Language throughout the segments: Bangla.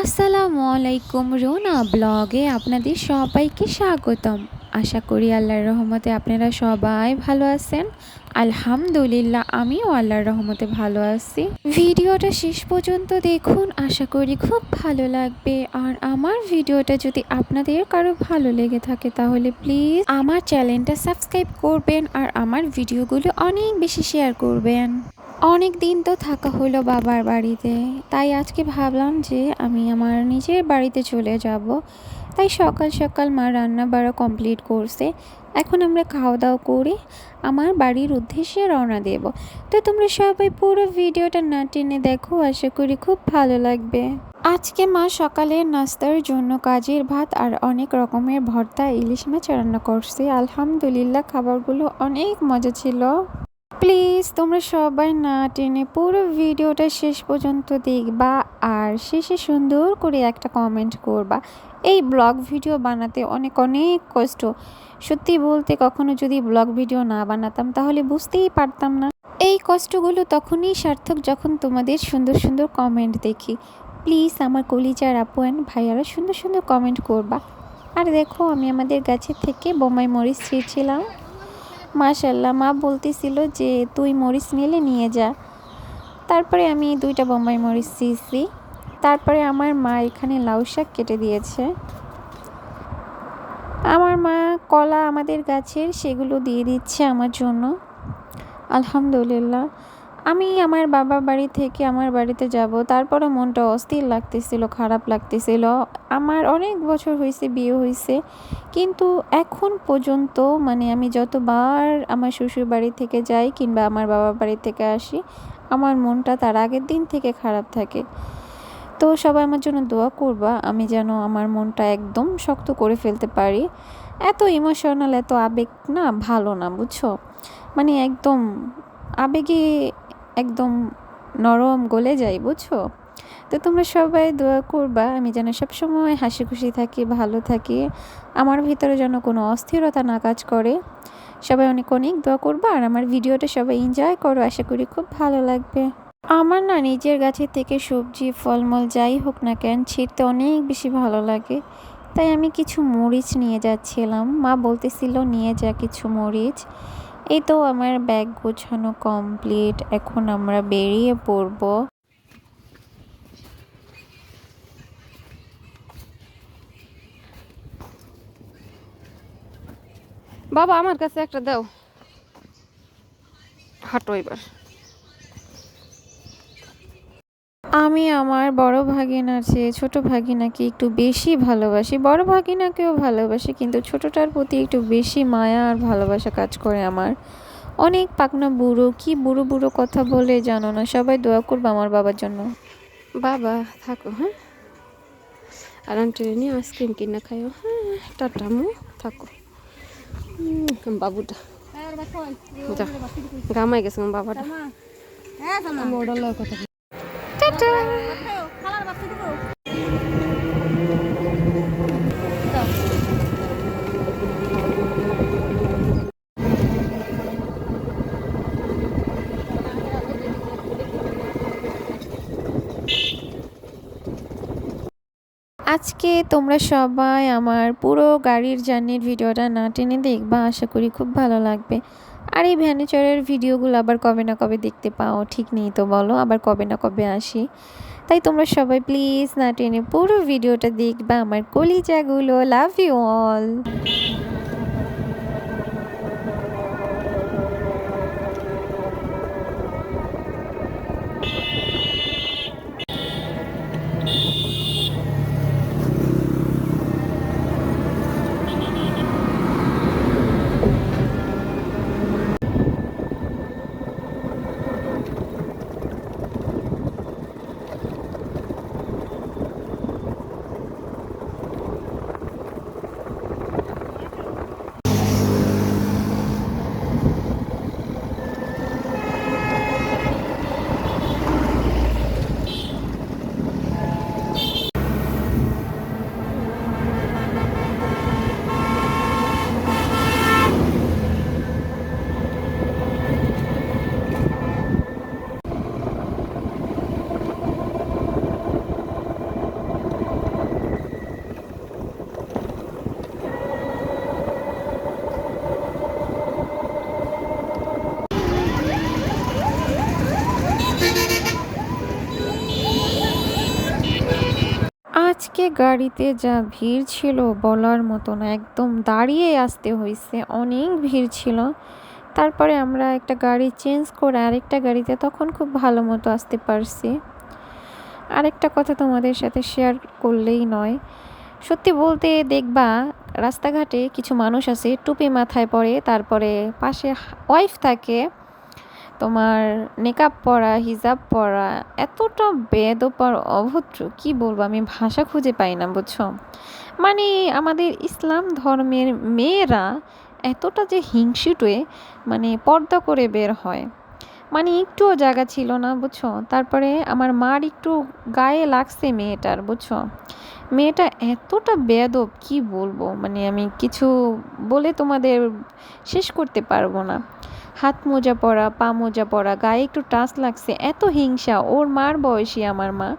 আসসালামু আলাইকুম রোনা ব্লগে আপনাদের সবাইকে স্বাগতম। আশা করি আল্লাহর রহমতে আপনারা সবাই ভালো আছেন। আলহামদুলিল্লাহ, আমিও আল্লাহর রহমতে ভালো আছি। ভিডিওটা শেষ পর্যন্ত দেখুন, আশা করি খুব ভালো লাগবে। আর আমার ভিডিওটা যদি আপনাদের কারও ভালো লেগে থাকে তাহলে প্লিজ আমার চ্যানেলটা সাবস্ক্রাইব করবেন আর আমার ভিডিওগুলো অনেক বেশি শেয়ার করবেন। অনেক দিন তো থাকা হলো বাবার বাড়িতে। তাই আজকে ভাবলাম যে আমি আমার নিজের বাড়িতে চলে যাব। তাই সকাল সকাল মা রান্না বাড়া কমপ্লিট করছে। এখন আমরা খাওয়া দাওয়া করে আমার বাড়ির উদ্দেশ্যে রওনা দেব। তো তোমরা সবাই পুরো ভিডিওটা না টেনে দেখো, আশা করি খুব ভালো লাগবে। আজকে মা সকালের নাস্তার জন্য কাজের ভাত আর অনেক রকমের ভর্তা, ইলিশ মাছ রান্না করছে। আলহামদুলিল্লাহ, খাবারগুলো অনেক মজা ছিল। প্লিজ, তোমরা সবাই না টেনে পুরো ভিডিওটা শেষ পর্যন্ত দেখবা আর শেষে সুন্দর করে একটা কমেন্ট করবা। এই ব্লগ ভিডিও বানাতে অনেক অনেক কষ্ট। সত্যি বলতে কখনো যদি ব্লগ ভিডিও না বানাতাম তাহলে বুঝতেই পারতাম না। এই কষ্টগুলো তখনই সার্থক যখন তোমাদের সুন্দর সুন্দর কমেন্ট দেখি। প্লিজ, আমার কলিজার আপু অ্যান্ড ভাইয়ারা সুন্দর সুন্দর কমেন্ট করবা। আর দেখো, আমি আমাদের গাছের থেকে বোমাই মরিচ ছিঁড়ছিলাম। মাশাল্লাহ, মা বলতেছিল যে তুই মরিচ নিলে নিয়ে যা। তারপরে আমি দুইটা বোম্বাই মরিচ দিয়েছি। তারপরে আমার মা এখানে লাউ শাক কেটে দিয়েছে। আমার মা কলা আমাদের গাছের সেগুলো দিয়ে দিচ্ছে আমার জন্য। আলহামদুলিল্লাহ। আমি আমার বাবার বাড়ি থেকে আমার বাড়িতে যাব। তারপরে মনটা অস্থির লাগতেছিল, খারাপ লাগতেছিল। আমার অনেক বছর হয়েছে বিয়ে হয়েছে কিন্তু এখন পর্যন্ত মানে আমি যতবার আমার শ্বশুর বাড়ি থেকে যাই কিংবা আমার বাবার বাড়ি থেকে আসি, আমার মনটা তার আগের দিন থেকে খারাপ থাকে। তো সবাই আমার জন্য দোয়া করবা, আমি যেন আমার মনটা একদম শক্ত করে ফেলতে পারি। এত ইমোশনাল এত আবেগ, না ভালো না, বুঝছ? মানে একদম আবেগে একদম নরম গলে যায়, বুঝছ? তো তোমরা সবাই দোয়া করবা, আমি যেন সবসময় হাসি খুশি থাকি, ভালো থাকি। আমার ভিতরে যেন কোনো অস্থিরতা না কাজ করে। সবাই অনেক অনেক দোয়া করবা, আর আমার ভিডিওটা সবাই এনজয় করো, আশা করি খুব ভালো লাগবে। আমার না নিজের গাছের থেকে সবজি, ফলমূল যাই হোক না কেন, ছিঁড়তে অনেক বেশি ভালো লাগে। তাই আমি কিছু মরিচ নিয়ে যাচ্ছিলাম। মা বলতেছিল, নিয়ে যা কিছু মরিচ। এই তো আমার ব্যাগ গোছানো কমপ্লিট এখন আমরা বেরিয়ে পড়ব। বাবা, আমার কাছে একটা দাও। হাঁটো এবার। আমি আমার বড় ভাগিনার চেয়ে ছোট ভাগিনাকে একটু বেশি ভালোবাসি। বড় ভাগিনাকেও ভালোবাসি কিন্তু ছোটটার প্রতি একটু বেশি মায়া আর ভালোবাসা কাজ করে আমার। অনেক পাকনা বুড়ো কি বুড়ো বুড়ো কথা বলে জানো না? সবাই দোয়া করবে আমার বাবার জন্য। বাবা থাকো হ্যাঁ? আরাম আন্টিরে নিয়ে আইসক্রিম কিনে খাইও হ্যাঁ? টাটা মু থাকো। বাবুটা। যা গামাই গেছে বাবাটা। টাটা আজকে তোমরা সবাই আমার পুরো গাড়ির জার্নির ভিডিওটা না টেনে দেখবা, আশা করি খুব ভালো লাগবে। আর এই ভ্যানেচরের ভিডিওগুলো আবার কবে না কবে দেখতে পাও, ঠিক নেই তো বলো, আবার কবে না কবে আসি। তাই তোমরা সবাই প্লিজ না টেনে পুরো ভিডিওটা দেখবা, আমার কলিজাগুলো, লাভ ইউ অল। আজকে গাড়িতে যা ভিড় ছিল বলার মতো না, একদম দাঁড়িয়ে আসতে হয়েছে অনেক ভিড় ছিল। তারপরে আমরা একটা গাড়ি চেঞ্জ করে আরেকটা গাড়িতে তখন খুব ভালো মতো আসতে পারছি। আরেকটা কথা তোমাদের সাথে শেয়ার করলেই নয়, সত্যি বলতে দেখবা, রাস্তাঘাটে কিছু মানুষ আছে, টুপি মাথায় পরে, তারপরে পাশে ওয়াইফ থাকে। তোমার নেকাব পরা হিজাব পরা, এতটা বেদপার অভদ্র, কি বলব? আমি ভাষা খুঁজে পাই না, বুঝছ? মানে আমাদের ইসলাম ধর্মের মেয়েরা এতটা যে হিংসুটে মানে পর্দা করে বের হয়। মানে একটুও জায়গা ছিল না, বুঝছ? তারপরে আমার মার একটু গায়ে লাগছে মেয়েটার, বুঝছ? মেয়েটা এতটা বেয়াদব কি বলব? মানে আমি কিছু বলে তোমাদের শেষ করতে পারব না। হাত মোজা পরা, পা মোজা পরা, গায়ে একটু টাচ লাগছে, এত হিংসা, ওর মার বয়সী আমার মা।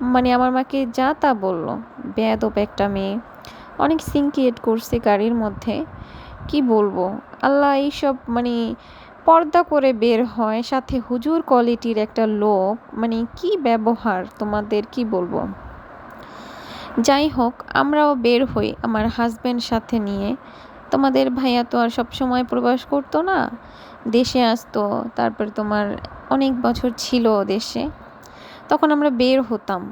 মানে আমার মাকে যা তা বলল, বেয়াদব একটা মেয়ে। অনেক সিনক্রিয়েট করছে গাড়ির মধ্যে। কি বলব? আল্লাহ এইসব মানে পর্দা করে বের হয়, সাথে হুজুর কোয়ালিটির একটা লোক মানে কি ব্যবহার তোমাদের, কি বলব? যাই হোক, আমরাও বের হই আমার হাজব্যান্ড সাথে নিয়ে। তোমাদের ভাইয়া তো আর সব সময় প্রবাস করতো না, দেশে আসতো, তারপর তোমার অনেক বছর ছিল দেশে। তখন আমরা বের হতাম।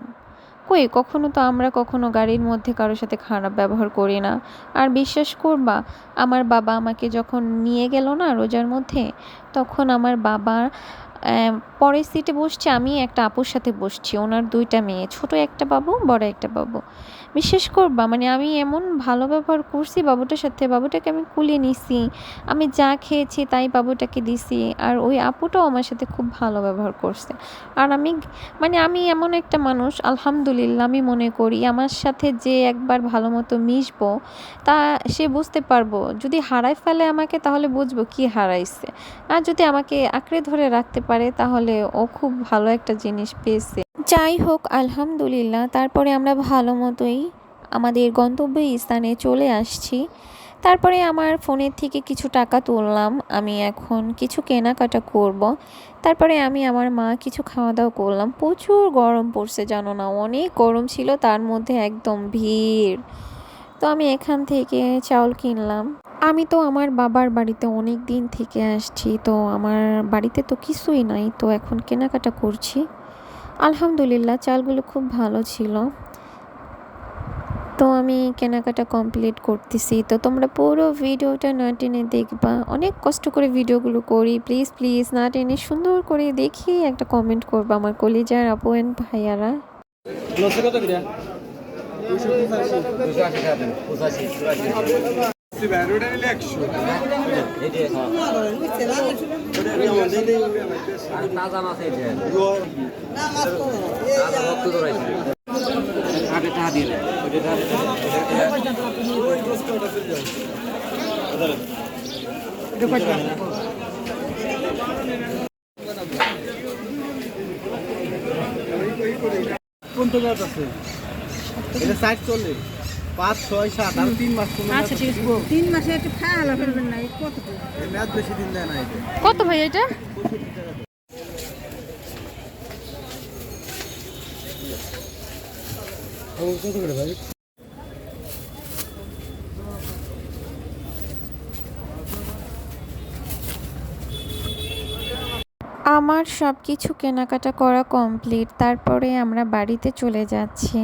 কই, কখনো তো আমরা কখনো গাড়ির মধ্যে কারোর সাথে খারাপ ব্যবহার করি না। আর বিশ্বাস করবা, আমার বাবা আমাকে যখন নিয়ে গেল না রোজার মধ্যে, তখন আমার বাবা পরের সিটে বসছে, আমি একটা আপুর সাথে বসছি, ওনার দুইটা মেয়ে, ছোট একটা বাবু, বড় একটা বাবু। বিশ্বাস করবা মানে আমি এমন ভালো ব্যবহার করছি বাবুটার সাথে, বাবুটাকে আমি কুলিয়ে নিছি, আমি যা খেয়েছি তাই বাবুটাকে দিছি, আর ওই আপুটাও আমার সাথে খুব ভালো ব্যবহার করছে। আর আমি মানে আমি এমন একটা মানুষ, আলহামদুলিল্লাহ আমি মনে করি, আমার সাথে যে একবার ভালো মতো মিশবো, তা সে বুঝতে পারব। যদি হারাই ফেলে আমাকে, তাহলে বুঝব কি হারাইছে। আর যদি আমাকে আঁকড়ে ধরে রাখতে পারে, তাহলে ও খুব ভালো একটা জিনিস পেয়েছে। যাই হোক, আলহামদুলিল্লাহ, তারপরে আমরা ভালো মতোই আমাদের গন্তব্য স্থানে চলে আসছি। তারপরে আমার ফোনের থেকে কিছু টাকা তুললাম, আমি এখন কিছু কেনাকাটা করব। তারপরে আমি আমার মা কিছু খাওয়া দাওয়া করলাম। প্রচুর গরম পড়ছে, জানো না, অনেক গরম ছিল, তার মধ্যে একদম ভিড়। তো আমি এখান থেকে চাউল কিনলাম। আমি তো আমার বাবার বাড়িতে অনেক দিন থেকে আসছি, তো আমার বাড়িতে তো কিছুই নাই, তো এখন কেনাকাটা করছি। আলহামদুলিল্লাহ, চালগুলো খুব ভালো ছিল। তো আমি কেনাকাটা কমপ্লিট করতেছি। তো তোমরা পুরো ভিডিওটা না টেনে দেখবা। অনেক কষ্ট করে ভিডিওগুলো করি। প্লিজ প্লিজ না টেনে সুন্দর করে দেখি একটা কমেন্ট করবা আমার কলিজার আপু অ্যান্ড ভাইয়ারা। কোন গাছ আছে? এটা ষাট চলে। পাঁচ ছয় সাত আর তিন মাস আচ্ছা ঠিক আছে। তিন মাসে একটু খাওয়া ফেলবেন না কত? ম্যাচ বেশি দিন দেয় না এটা কত ভাই এটা? কত করে ভাই আমার সব কিছু কেনাকাটা করা কমপ্লিট তারপরে আমরা বাড়িতে চলে যাচ্ছি।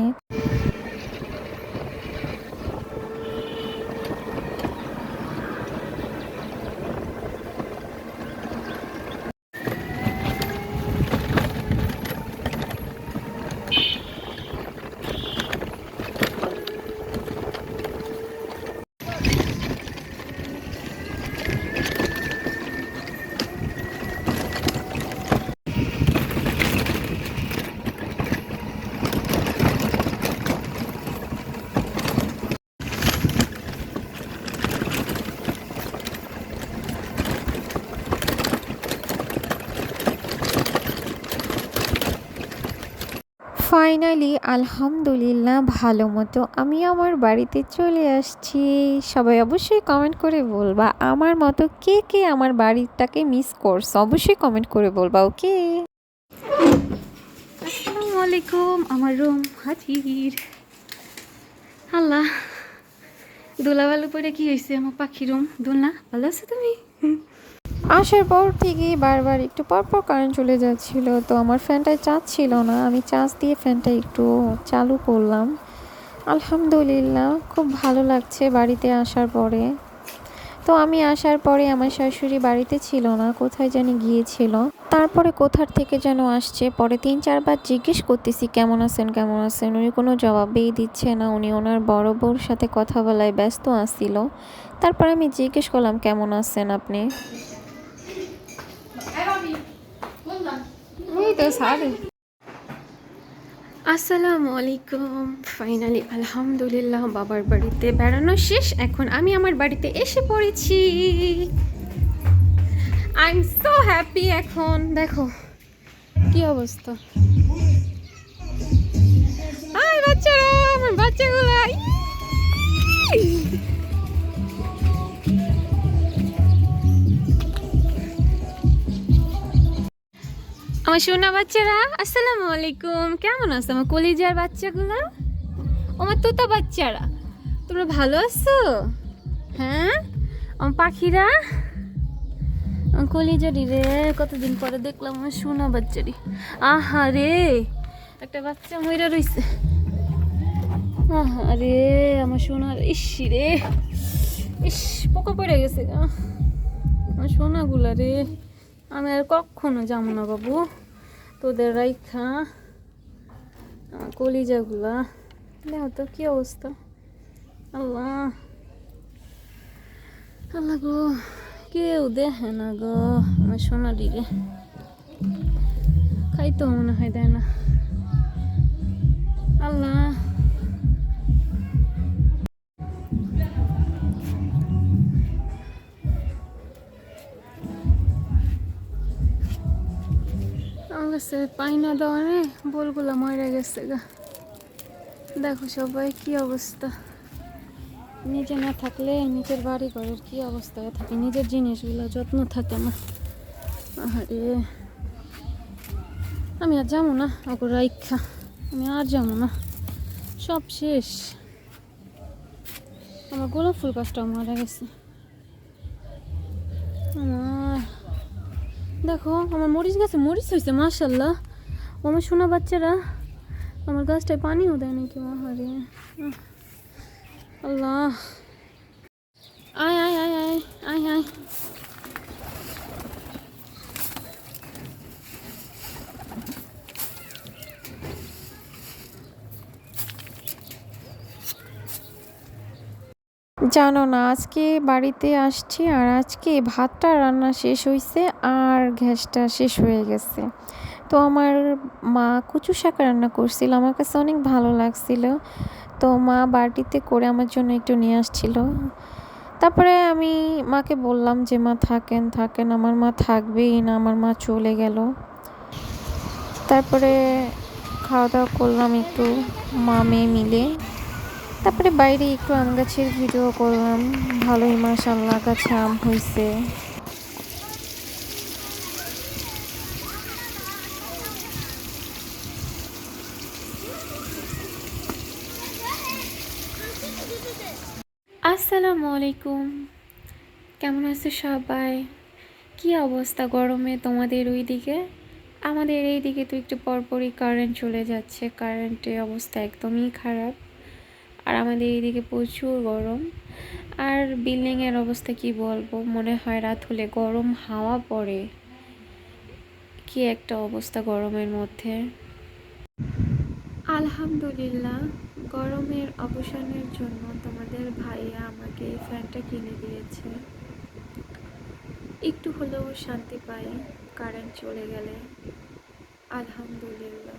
ফাইনালি আলহামদুলিল্লাহ ভালো মতো আমি আমার বাড়িতে চলে আসছি। সবাই অবশ্যই কমেন্ট করে বলবা আমার মতো কে কে আমার বাড়িটাকে মিস করছ? অবশ্যই কমেন্ট করে বলবা ওকে আসসালামু আলাইকুম, আমার রুম হাজির। আল্লাহ দোলা ভালো পরে কি হয়েছে আমার পাখির রুম? দোলনা, ভালো আছে তুমি? আসার পর থেকেই বারবার একটু পরপর কারেন্ট চলে যাচ্ছিল, তো আমার ফ্যানটায় চার্জ ছিল না। আমি চার্জ দিয়ে ফ্যানটা একটু চালু করলাম। আলহামদুলিল্লাহ, খুব ভালো লাগছে বাড়িতে আসার পরে। তো আমি আসার পরে আমার শাশুড়ি বাড়িতে ছিল না, কোথায় জানি গিয়েছিল। তারপরে কোথার থেকে যেন আসছে, পরে তিন চারবার জিজ্ঞেস করতেছি, কেমন আছেন কেমন আছেন? উনি কোনো জবাবেই দিচ্ছে না, উনি ওনার বড় বউর সাথে কথা বলায় ব্যস্ত আসছিল তারপরে আমি জিজ্ঞেস করলাম, কেমন আছেন আপনি ওই তো সারে। আসসালামু আলাইকুম। ফাইনালি আলহামদুলিল্লাহ, বাবার বাড়িতে বেড়ানো শেষ। এখন আমি আমার বাড়িতে এসে পড়েছি। আই এম সো হ্যাপি এখন। দেখো, কি অবস্থা? আয় বাচ্চারা, আমার বাচ্চাগুলা আমার সোনা বাচ্চারা, আসসালামু আলাইকুম। কেমন আছো আমার কলিজার বাচ্চাগুলো? আমার তোতা বাচ্চারা, তোমরা ভালো আছো? হ্যাঁ? আমার পাখিরা? কলিজারি রে, কতদিন পরে দেখলাম আমার সোনা বাচ্চারি। আহা রে, একটা বাচ্চা ময়রা রইছে। আহা রে, আমার সোনার ইসি রে। ইস, পোকা পড়ে গেছে। আমার সোনাগুলা রে, আমি আর কখনো যাব না বাবু। তোদের রাইখা। কলিজাগুলা। দেখো তো কি অবস্থা? আল্লাহ। আল্লাহ গো, কেউ দেখে না গো। আমার সোনালি রে। খাইতো মনে হয় দেয় না। আল্লাহ। কাছে পাইনা দেওয়ারে বলগুলো মরে গেছে গা। দেখো সবাই কি অবস্থা। নিজে না থাকলে নিজের বাড়ি ঘরের কি অবস্থায় থাকে, নিজের জিনিসগুলো যত্ন থাকে না। আরে আমি আর যাব না ওকে রাইখা, আমি আর যাব না। সব শেষ। আমার গোলাপ ফুল গাছটাও মারা গেছে। আমার দেখো, আমার মরিচ গাছে মরিচ হয়েছে মাশাল্লাহ আমার সোনা বাচ্চারা, আমার গাছটায় পানিও দেয় নাকি আহারে। আল্লাহ। আয় আয় আয় আয় আয় আয়। জানো না, আজকে বাড়িতে আসছি আর আজকে ভাতটা রান্না শেষ হয়েছে আর গ্যাসটা শেষ হয়ে গেছে। তো আমার মা কচু শাক রান্না করছিল, আমার কাছে অনেক ভালো লাগছিল। তো মা বাটিতে করে আমার জন্য একটু নিয়ে আসছিল। তারপরে আমি মাকে বললাম যে, মা, থাকেন থাকেন, আমার মা থাকবেই না, আমার মা চলে গেল। তারপরে খাওয়া দাওয়া করলাম একটু মা মেয়ে মিলে। তারপরে বাইরে একটু আম গাছের ভিডিও করলাম। ভালোই মাশাল্লাহ গাছে আম হয়েছে আসসালামু আলাইকুম। কেমন আছো সবাই? কি অবস্থা গরমে তোমাদের ওই দিকে আমাদের এই দিকে তো একটু পরপরই কারেন্ট চলে যাচ্ছে কারেন্টের অবস্থা একদমই খারাপ। আর আমাদের এইদিকে প্রচুর গরম। আর বিল্ডিংয়ের অবস্থা কি বলব? মনে হয় রাত হলে গরম হাওয়া পড়ে। কি একটা অবস্থা গরমের মধ্যে। আলহামদুলিল্লাহ, গরমের অবসানের জন্য তোমাদের ভাইয়া আমাকে এই ফ্যানটা কিনে দিয়েছে। একটু হলেও শান্তি পাই, কারেন্ট চলে গেলে। আলহামদুলিল্লাহ।